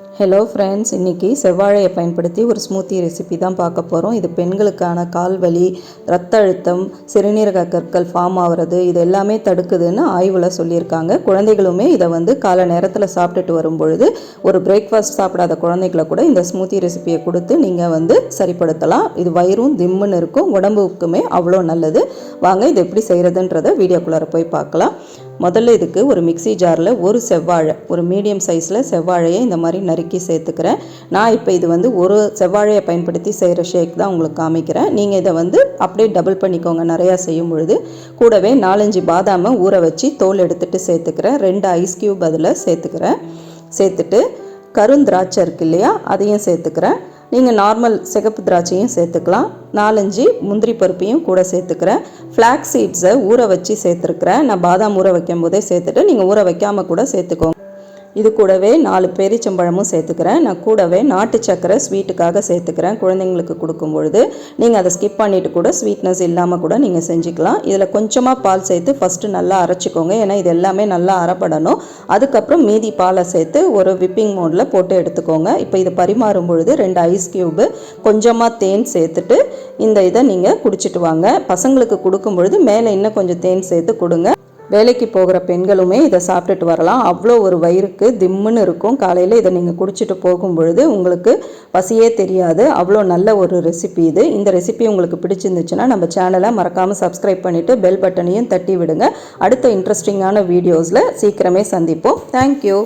Hello friends இன்றைக்கி செவ்வாழையை பயன்படுத்தி ஒரு ஸ்மூத்தி ரெசிபி தான் பார்க்க போகிறோம் இது பெண்களுக்கான கால் வலி ரத்த அழுத்தம் சிறுநீரக கற்கள் ஃபார்ம் ஆகிறது இது எல்லாமே தடுக்குதுன்னு ஆய்வில் சொல்லியிருக்காங்க. குழந்தைகளுமே இதை வந்து காலை நேரத்தில் சாப்பிட்டுட்டு வரும்பொழுது ஒரு பிரேக்ஃபாஸ்ட் சாப்பிடாத குழந்தைகளை கூட இந்த ஸ்மூத்தி ரெசிபியை கொடுத்து நீங்கள் வந்து சரிப்படுத்தலாம். இது வயிறும் திம்முன்னு இருக்கும் உடம்புக்குமே அவ்வளோ நல்லது. வாங்க இது எப்படி செய்கிறதுன்றதை வீடியோக்குள்ளார போய் பார்க்கலாம். முதல்ல இதுக்கு ஒரு மிக்ஸி ஜாரில் ஒரு செவ்வாழை ஒரு மீடியம் சைஸில் செவ்வாழையை இந்த மாதிரி நறுக்கி சேர்த்துக்கிறேன். நான் இப்போ இது வந்து ஒரு செவ்வாழையை பயன்படுத்தி செய்கிற ஷேக் தான் உங்களுக்கு காமிக்கிறேன். நீங்கள் இதை வந்து அப்படியே டபுள் பண்ணிக்கோங்க நிறையா செய்யும் பொழுது. கூடவே நாலஞ்சு பாதாமை ஊற வச்சு தோல் எடுத்துட்டு சேர்த்துக்கிறேன். ரெண்டு ஐஸ் கியூப் அதில் சேர்த்துக்கிறேன். சேர்த்துட்டு கருந்திராட்சை இருக்கு இல்லையா அதையும் சேர்த்துக்கிறேன். நீங்கள் நார்மல் சிகப்பு திராட்சையும் சேர்த்துக்கலாம். நாலஞ்சு முந்திரி பருப்பையும் கூட சேர்த்துக்கிறேன். ஃப்ளாக் சீட்ஸை ஊற வச்சு சேர்த்துருக்குறேன். நான் பாதாம் ஊற வைக்கும் போதே சேர்த்துட்டு நீங்கள் ஊற வைக்காமல் கூட சேர்த்துக்கோங்க. இது கூடவே நாலு பேரிச்சம்பழமும் சேர்த்துக்கிறேன். நான் கூடவே நாட்டு சக்கரை ஸ்வீட்டுக்காக சேர்த்துக்கிறேன். குழந்தைங்களுக்கு கொடுக்கும் பொழுது நீங்கள் அதை ஸ்கிப் பண்ணிவிட்டு கூட ஸ்வீட்னஸ் இல்லாமல் கூட நீங்கள் செஞ்சுக்கலாம். இதில் கொஞ்சமாக பால் சேர்த்து ஃபஸ்ட்டு நல்லா அரைச்சிக்கோங்க. ஏன்னா இது எல்லாமே நல்லா அரைப்படணும். அதுக்கப்புறம் மீதி பாலை சேர்த்து ஒரு விப்பிங் மோடில் போட்டு எடுத்துக்கோங்க. இப்போ இது பரிமாறும் பொழுது ரெண்டு ஐஸ் க்யூபு கொஞ்சமாக தேன் சேர்த்துட்டு இந்த இதை நீங்கள் குடிச்சிட்டு வாங்க. பசங்களுக்கு கொடுக்கும் பொழுது மேலே இன்னும் கொஞ்சம் தேன் சேர்த்து கொடுங்க. வேலைக்கு போகிற பெண்களுமே இதை சாப்பிட்டுட்டு வரலாம். அவ்வளோ ஒரு வயிறுக்கு திம்முன்னு இருக்கும். காலையில் இதை நீங்கள் குடிச்சிட்டு போகும் பொழுது உங்களுக்கு பசியே தெரியாது. அவ்வளோ நல்ல ஒரு ரெசிபி இது. இந்த ரெசிபி உங்களுக்கு பிடிச்சிருந்துச்சுன்னா நம்ம சேனலை மறக்காமல் சப்ஸ்கிரைப் பண்ணிவிட்டு பெல் பட்டனையும் தட்டி விடுங்க. அடுத்த இன்ட்ரெஸ்டிங்கான வீடியோஸில் சீக்கிரமே சந்திப்போம். தேங்க்யூ